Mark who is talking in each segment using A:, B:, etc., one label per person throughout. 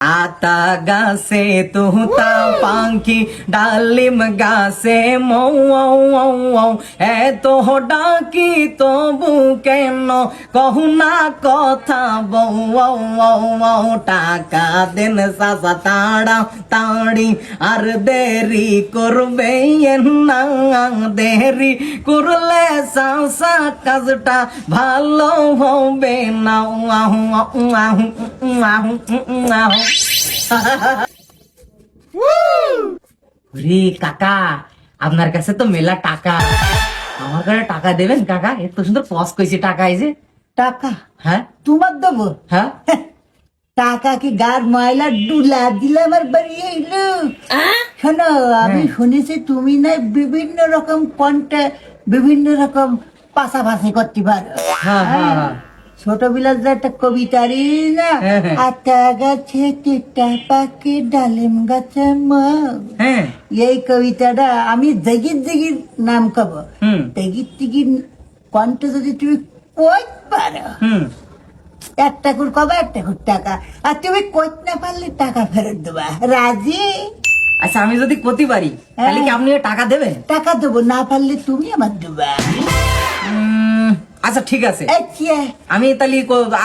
A: আতা গাছে তুতা পাখি ডালিম গাছে মৌ এত ডাকি তবু কেন? কহু না কথা বউ টাকা দেন সাসা তাড়া তাড়ি আর দেরি করবে না দেরি। করলে সাসা কাজটা ভালো হবে না। আহু আহু আহু আহু রে কাকা আপনার কাছে তো মেলা টাকা। আমার কাছে টাকা দেবেন কাকা? এত সুন্দর পস কইছে টাকা এই যে।
B: টাকা?
A: হ্যাঁ?
B: তোমার দেবো?
A: হ্যাঁ।
B: টাকা কি গার ময়লা ডুলা দিলে আমার বাড়ি এলো? শোনো আমি শুনেছি তুমি না বিভিন্ন রকম কন্টে বিভিন্ন রকম পাশাপাশি করতে পারো।
A: হ্যাঁ হ্যাঁ হ্যাঁ।
B: ছোটবেলার যে একটা কবিতারি না?
A: হ্যাঁ, হ্যাঁ।
B: আতা গাছে তিতা পাখি ডালিম গাছে মা।
A: হ্যাঁ।
B: এই কবিতাটা আমি জগির জগির নাম কব। জগির টিগির কণ্ঠ যদি তুমি কই পারো। একটা করে কবে একটা করে টাকা। আর তুমি কইতে না পারলে টাকা ফেরত দেবা। রাজি?
A: আচ্ছা আমি যদি করতে পারি তাহলে কি আপনি টাকা দেবেন?
B: টাকা দেবো না পারলে তুমি আমার দেবা।
A: আচ্ছা ঠিক আছে। আমি তাহলে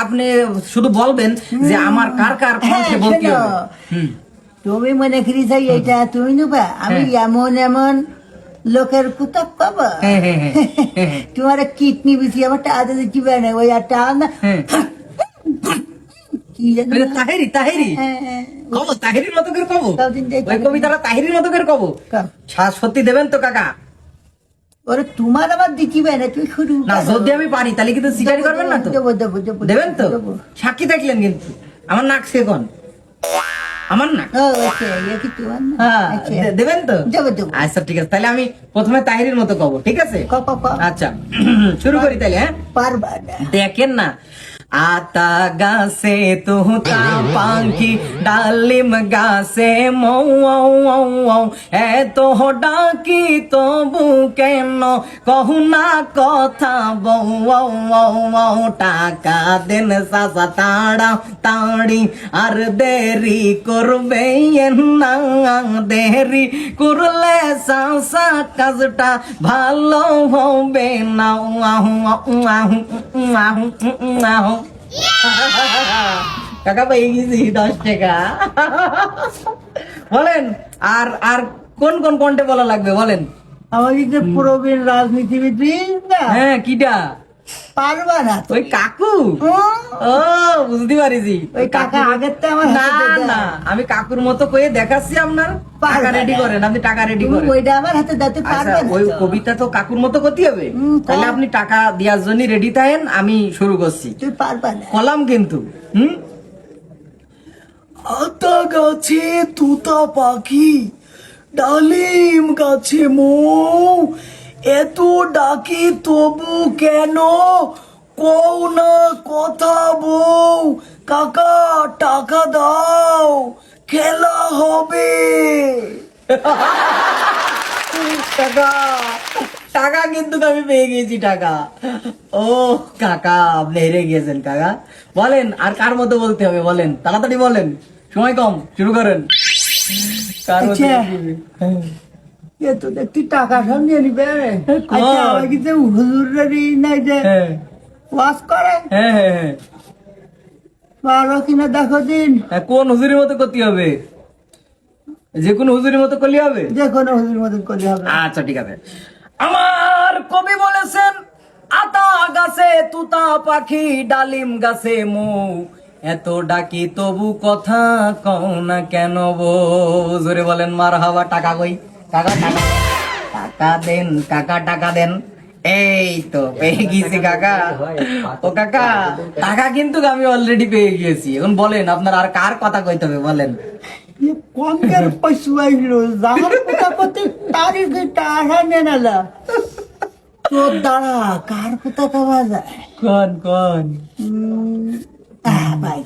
A: আপনি শুধু বলবেন যে আমার কার কার
B: হ্যাঁ,
A: কণ্ঠে বলতে হবে?
B: তুমি মনে করি যাই এটা তুমি নেবা। আমি
A: হ্যাঁ।
B: এমন এমন লোকের কুতক কব
A: হ্যাঁ
B: তোমার কিডনি বেশি আমার টাকা দিতে না ওই আর টাকা না?
A: তাহেরি তাহেরি। কব তাহেরির মতো করে কব? ওই কবিতাটা তাহেরির মতো করে কব? সত্যি দেবেন তো কাকা?
B: ওরে তোমার না তুই শুরু
A: না যদি আমি পারি তাহলে কিন্তু করবেন না তো?
B: দেবো দেবো দেবো
A: দেবেন তো? সাক্ষী থাকলেন কিন্তু। আমার নাক সেকন। আমার নাক?
B: ও, আচ্ছা, না?
A: হ্যাঁ
B: আচ্ছা।
A: দেবেন তো। আচ্ছা ঠিক আছে। তাহলে আমি প্রথমে তাহিরের মতো কব ঠিক আছে?
B: ক, ক, ক।
A: আচ্ছা শুরু করি তাহলে হ্যাঁ?
B: পারবা
A: দেখেন না আতা গাছে তুতা পাখি ডালিম গাছে মৌ এত ডাকি তবু কেন? কহু না কথা, বউ টাকা দেন সাসা তাড়া তাড়ি, আর দেরি করবে না দেরি। করলে সাসা কাজটা ভালো হবে। না আহু আহু আহু আহু কাকা পেয়ে গেছি দশ টাকা। বলেন আর আর কোন কোন কন্টে বলা লাগবে বলেন?
B: আমাদের যে প্রবীণ রাজনীতিবিদ
A: হ্যাঁ কিটা?
B: পারবা না
A: ওই কাকু। ও বুঝতে পারিছি।
B: ওই কাকা আগের তো আমার
A: না না আমি কাকুর মতো কয়ে দেখাচ্ছি আপনার। টাকা রেডি করেন আপনি টাকা রেডি করেন।
B: ওইটা আমার হাতে দিতে
A: আচ্ছা ওই কবিতা তো কাকুর মতো করতে হবে। তাহলে আপনি টাকা দেওয়ার জন্য রেডি থাকেন আমি শুরু করছি।
B: তুই পারবা না।
A: কলাম কিন্তু হুম?
C: আতা গাছে তুতা পাখি ডালিম গাছে মৌ এত ডাকি তবু কেন? কও না কথা বউ। কাকা টাকা দাও। খেলা হবে।
A: টাকা টাকা কিন্তু আমি পেয়ে গেছি টাকা। ও কাকা আপনি হেরে গিয়েছেন কাকা। বলেন আর কার মতো বলতে হবে? বলেন তাড়াতাড়ি বলেন। সময় কম শুরু করেন। কার মতো
B: আচ্ছা। এ তো দেখছি টাকা সঙ্গে নিবে
A: কর।
B: আচ্ছা আমার কিন্তু হুজুরের নাই যে
A: হ্যাঁ।
B: ওয়াজ করে?
A: হ্যাঁ হ্যাঁ
B: পারো কিনা দেখো দিন।
A: কোন হুজুরের মতো করতে হবে? যে কোনো হুজুরের মতো করলে হবে?
B: যে কোনো হুজুর মতন করলে হবে।
A: আচ্ছা ঠিক আছে। আমার কবি বলেছেন আতা গাছে তুতা পাখি ডালিম গাছে মৌ। এত ডাকি তবু কথা কও না কেন বউ জোরে বলেন মার হাওয়া টাকা কই? কাকা টাকা। টাকা দেন কাকা টাকা দেন। এই তো পেয়ে গিয়েছি কাকা। ও কাকা টাকা কিন্তু আমি অলরেডি পেয়ে গিয়েছি এখন বলেন আপনার আর কার কথা কইতে হবে বলেন।
B: কথা তারই কার কথা যায়?
A: কোন কোন?
B: ভাই।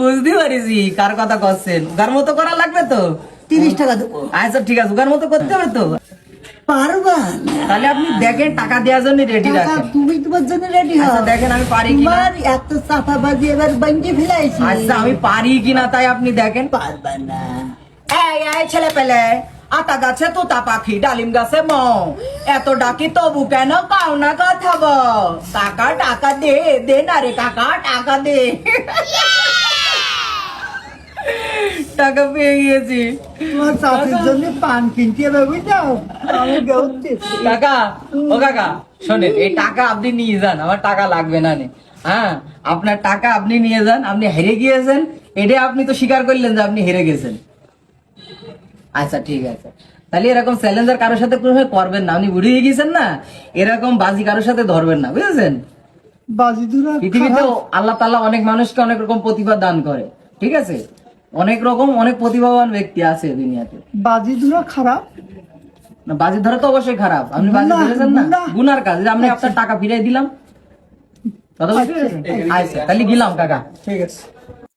A: বুঝতে পারিছি। কার কথা করছেন মতো করা লাগবে তো?
B: তিরিশ টাকা দেবো।
A: আচ্ছা ঠিক আছে মতো করতে হবে তো?
B: পারবা
A: তাহলে আপনি দেখেন টাকা দেওয়ার জন্য রেডি রাখেন।
B: তুমি তোমার জন্য রেডি হও।
A: আচ্ছা দেখেন আমি পারি কিনা?
B: এত চাপাবাজি এবার বাঞ্জি ফেলাইছি।
A: আচ্ছা আমি পারি কিনা তাই আপনি দেখেন।
B: পারবা না।
A: এই এই ছেলে পেলে আতা গাছে তোতা পাখি ডালিম গাছে ম। এত ডাকি তবু কেন পাও না কথা বল কাকা টাকা দে দে না রে কাকা টাকা দে। টাকা পেয়ে গিয়েছি
B: তোমার চাষের জন্য পান কিনতে হবে বুঝাও আমি
A: কাকা ও কাকা শোনেন এই টাকা আপনি নিয়ে যান আমার টাকা লাগবে না নে। হ্যাঁ আপনার টাকা আপনি নিয়ে যান আপনি হেরে গিয়েছেন এটা আপনি তো স্বীকার করলেন যে আপনি হেরে গেছেন। আচ্ছা ঠিক আছে। তাহলে এরকম চ্যালেঞ্জার কারোর সাথে কোনো করবেন না। আপনি বুড়ি হয়ে গেছেন না এরকম বাজি কারোর সাথে ধরবেন না বুঝেছেন?
B: বাজি দুরা
A: পৃথিবীতে আল্লাহ তাআলা অনেক মানুষকে অনেক রকম প্রতিভা দান করে ঠিক আছে? অনেক রকম অনেক প্রতিভাবান ব্যক্তি আছে দুনিয়াতে।
B: বাজি দুরা খারাপ?
A: না বাজি ধরা তো অবশ্যই খারাপ। আপনি বাজি ধরেছেন না? গুনার কাজ। আমি আপনার টাকা ফিরিয়ে দিলাম। কথা বুঝতে পেরেছেন? আচ্ছা তাহলে গেলাম কাকা।
B: ঠিক আছে।